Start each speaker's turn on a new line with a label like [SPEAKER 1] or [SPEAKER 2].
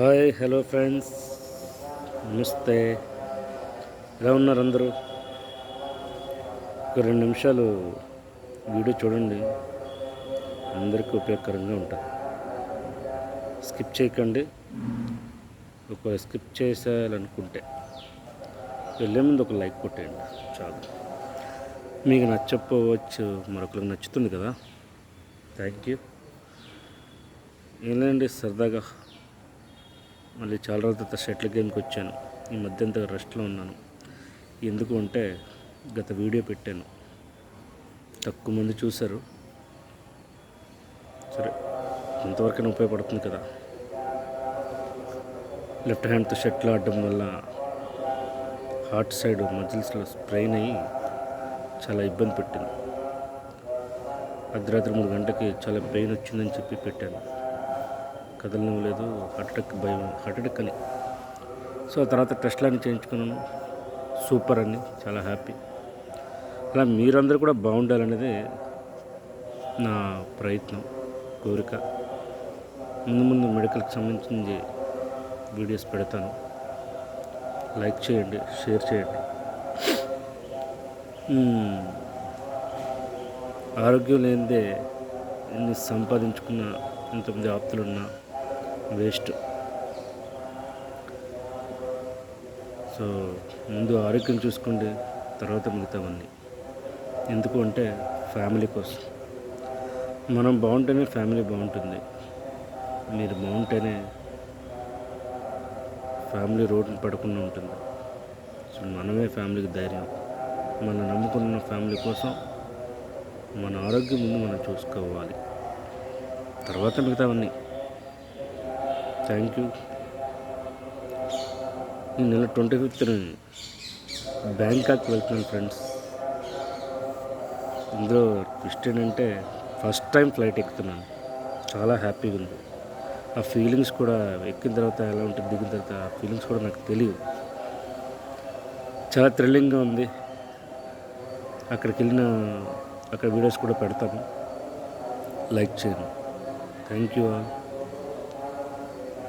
[SPEAKER 1] Hi hello friends. నమస్తే. ఎలా ఉన్నారు అందరూ? ఒక రెండు నిమిషాలు వీడియో చూడండి. అందరికీ ఉపయోగకరంగా ఉంటుంది. స్కిప్ చేయకండి. ఒక స్కిప్ చేసేయాలనుకుంటే వెళ్ళే ముందు ఒక లైక్ కొట్టేయండి. చాలు. మీకు నచ్చకపోవచ్చు మరొకరికి నచ్చుతుంది కదా. Thank you. ఏంటండి సరదాగా మళ్ళీ చాలా రోజుల తర్వాత షటిల్ గేమ్కి వచ్చాను. ఈ మధ్య అంతగా రెస్ట్లో ఉన్నాను. ఎందుకు అంటే గత వీడియో పెట్టాను. తక్కువ మంది చూశారు. సరే కొంతవరకైనా ఉపయోగపడుతుంది కదా? లెఫ్ట్ హ్యాండ్తో షటిల్ ఆడడం వల్ల హార్ట్ సైడ్ మజిల్స్లో స్ప్రెయిన్ అయ్యి చాలా ఇబ్బంది పెట్టింది. అర్ధరాత్రి మూడు గంటకి చాలా పెయిన్ వచ్చిందని చెప్పి పెట్టాను. కదలనివ్వలేదు హార్ట్ అటాక్ భయం హార్ట్ అటాక్ అని సో తర్వాత టెస్ట్లన్నీ చేయించుకున్నాను. సూపర్ అని చాలా హ్యాపీ అలా మీరందరూ కూడా బాగుండాలనేది నా ప్రయత్నం కోరిక. ముందు ముందు మెడికల్కి సంబంధించి వీడియోస్ పెడతాను. లైక్ చేయండి షేర్ చేయండి. ఆరోగ్యం లేనిదే ఎన్ని సంపాదించుకున్న ఎంతమంది ఆప్తులున్నా వేస్ట్. సో ముందు ఆరోగ్యం చూసుకోండి తర్వాత మిగతావన్నీ ఎందుకు అంటే ఫ్యామిలీ కోసం. మనం బాగుంటేనే ఫ్యామిలీ బాగుంటుంది. మీరు బాగుంటేనే ఫ్యామిలీ రోడ్ని పడకుండా ఉంటుంది. సో మనమే ఫ్యామిలీకి ధైర్యం. మనం నమ్ముకున్న ఫ్యామిలీ కోసం మన ఆరోగ్యం ముందు మనం చూసుకోవాలి. తర్వాత మిగతావన్నీ థ్యాంక్ యూ నిన్న నెల ట్వంటీ ఫిఫ్త్ బ్యాంకాక్ వెళ్తున్నాను ఫ్రెండ్స్. ఇందులో ట్విస్ట్ ఏంటంటే ఫస్ట్ టైం ఫ్లైట్ ఎక్కుతున్నాను. చాలా హ్యాపీగా ఉంది. ఆ ఫీలింగ్స్ కూడా ఎక్కిన తర్వాత ఎలా ఉంటుంది దిగిన తర్వాత ఆ ఫీలింగ్స్ కూడా నాకు తెలియదు చాలా థ్రిల్లింగ్గా ఉంది. అక్కడికి వెళ్ళిన అక్కడ వీడియోస్ కూడా పెడతాను. లైక్ చేయండి. Thank you all